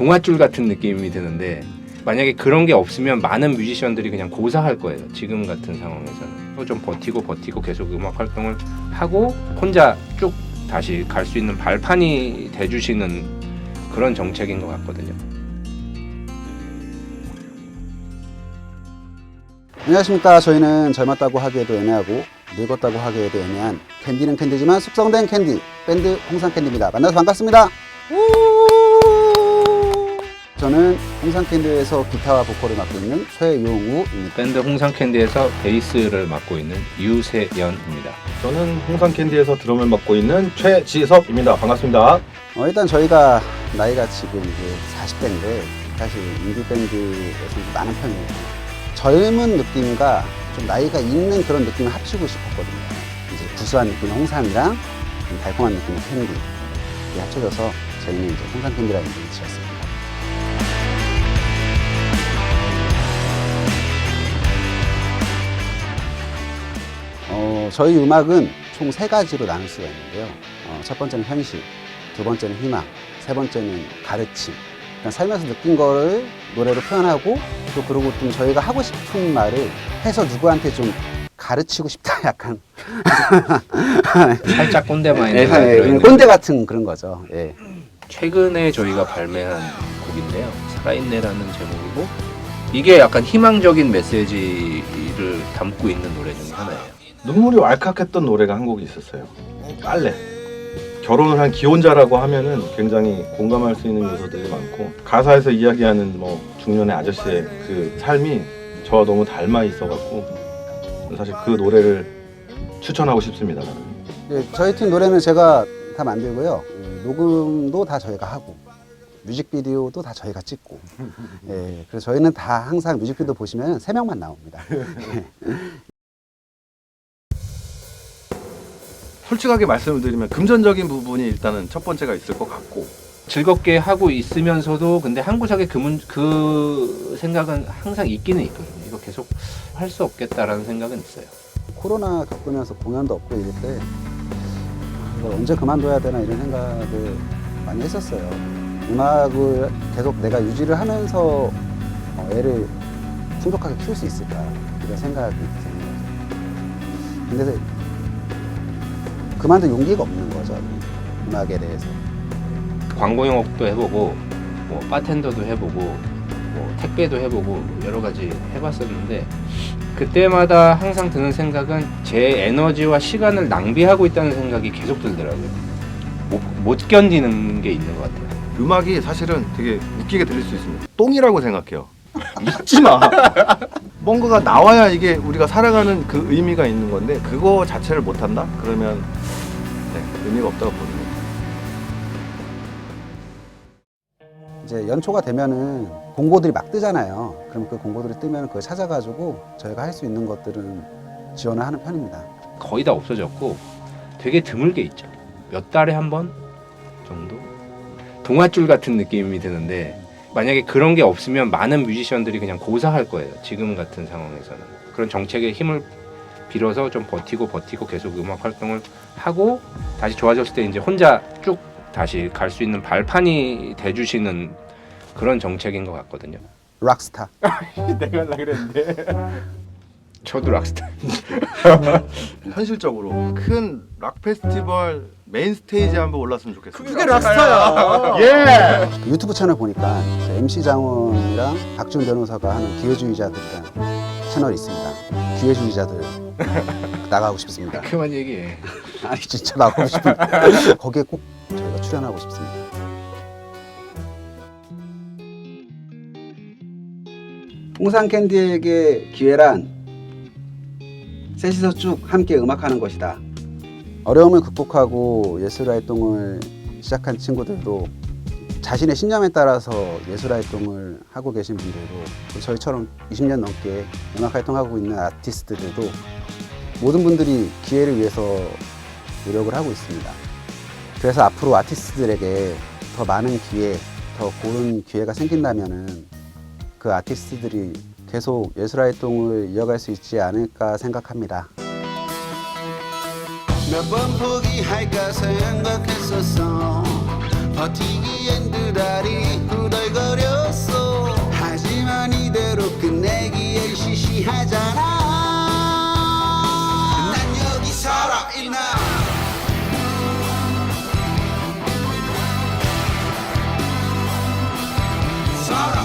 동아줄 같은 느낌이 드는데 만약에 그런 게 없으면 많은 뮤지션들이 그냥 고사할 거예요. 지금 같은 상황에서는 또 좀 버티고 버티고 계속 음악 활동을 하고 혼자 쭉 다시 갈 수 있는 발판이 돼주시는 그런 정책인 것 같거든요. 안녕하십니까. 저희는 젊었다고 하기에도 애매하고 늙었다고 하기에도 애매한 캔디는 캔디지만 숙성된 캔디 밴드 홍상 캔디입니다. 만나서 반갑습니다. 저는 홍상캔디에서 기타와 보컬을 맡고 있는 최용우입니다. 밴드 홍상캔디에서 베이스를 맡고 있는 유세연입니다. 저는 홍상캔디에서 드럼을 맡고 있는 최지석입니다. 반갑습니다. 어, 일단 저희가 나이가 지금 이제 40대인데 사실 인디 밴드에서 좀 많은 편이에요. 젊은 느낌과 좀 나이가 있는 그런 느낌을 합치고 싶었거든요. 이제 구수한 느낌의 홍삼이랑 좀 달콤한 느낌의 캔디 이게 합쳐져서 저희는 이제 홍삼 캔디라는 이름을 지었습니다. 저희 음악은 총 세 가지로 나눌 수가 있는데요. 어, 첫 번째는 현실, 두 번째는 희망, 세 번째는 가르침. 그러니까 살면서 느낀 거를 노래로 표현하고 또 그리고 좀 저희가 하고 싶은 말을 해서 누구한테 좀 가르치고 싶다 약간 살짝 꼰대 마인드가 예, 예, 꼰대 같은 그런 거죠. 예. 최근에 저희가 발매한 곡인데요. 살아있네라는 제목이고 이게 약간 희망적인 메시지를 담고 있는 노래 중에 하나예요. 눈물이 왈칵했던 노래가 한 곡이 있었어요. 빨래. 결혼을 한 기혼자라고 하면은 굉장히 공감할 수 있는 요소들이 많고 가사에서 이야기하는 뭐 중년의 아저씨의 그 삶이 저와 너무 닮아 있어갖고 사실 그 노래를 추천하고 싶습니다. 예, 저희 팀 노래는 제가 다 만들고요. 예, 녹음도 다 저희가 하고 뮤직비디오도 다 저희가 찍고. 예, 그래서 저희는 다 항상 뮤직비디오 보시면 세 명만 나옵니다. 솔직하게 말씀을 드리면 금전적인 부분이 일단은 첫 번째가 있을 것 같고 즐겁게 하고 있으면서도 근데 한 구석에 그, 문, 그 생각은 항상 있기는 있거든요. 이거 계속 할 수 없겠다라는 생각은 있어요. 코로나 겪으면서 공연도 없고 이럴 때 아, 이걸 언제 그만둬야 되나 이런 생각을 많이 했었어요. 음악을 계속 내가 유지를 하면서 어, 애를 풍족하게 키울 수 있을까 이런 생각이 드는 거죠. 근데 그만둘 용기가 없는 거죠. 음악에 대해서. 광고 영업도 해보고 뭐 바텐더도 해보고 뭐 택배도 해보고 여러 가지 해봤었는데 그때마다 항상 드는 생각은 제 에너지와 시간을 낭비하고 있다는 생각이 계속 들더라고요. 못, 못 견디는 게 있는 것 같아요. 음악이 사실은 되게 웃기게 들릴 수 있습니다. 똥이라고 생각해요. 믿지 마. 뭔가가 나와야 이게 우리가 살아가는 그 의미가 있는 건데 그거 자체를 못 한다? 그러면 네, 의미가 없다고 보는 거예요. 이제 연초가 되면은 공고들이 막 뜨잖아요. 그럼 그 공고들이 뜨면 그걸 찾아가지고 저희가 할 수 있는 것들은 지원을 하는 편입니다. 거의 다 없어졌고 되게 드물게 있죠. 몇 달에 한 번 정도 동아줄 같은 느낌이 드는데 만약에 그런 게 없으면 많은 뮤지션들이 그냥 고사할 거예요. 지금 같은 상황에서는 그런 정책의 힘을 빌어서 좀 버티고 버티고 계속 음악 활동을 하고 다시 좋아졌을 때 이제 혼자 쭉 다시 갈 수 있는 발판이 돼주시는 그런 정책인 것 같거든요. 락스타. 내가 하려 그랬는데 저도 락스타. 현실적으로 큰 락 페스티벌 메인 스테이지 한번 올랐으면 좋겠어요. 그게 락스타야. 예. 유튜브 채널 보니까 그 MC 장원이랑 박준 변호사가 하는 기회주의자들이라는 채널이 있습니다. 기회주의자들 나가고 싶습니다. 그만 얘기해. 아니 진짜 나가고 싶습니다. 거기에 꼭 저희가 출연하고 싶습니다. 홍상 캔디에게 기회란 셋이서 쭉 함께 음악하는 것이다. 어려움을 극복하고 예술 활동을 시작한 친구들도 자신의 신념에 따라서 예술 활동을 하고 계신 분들도 또 저희처럼 20년 넘게 음악 활동하고 있는 아티스트들도 모든 분들이 기회를 위해서 노력을 하고 있습니다. 그래서 앞으로 아티스트들에게 더 많은 기회, 더 고른 기회가 생긴다면은 그 아티스트들이 계속 예술 활동을 이어갈 수 있지 않을까 생각합니다. 몇 번 포기할까 생각했었어 버티기엔 두 다리 후덜거렸어. 하지만 이대로 끝내기엔 시시하잖아. 난 여기 살아 있나? 살아.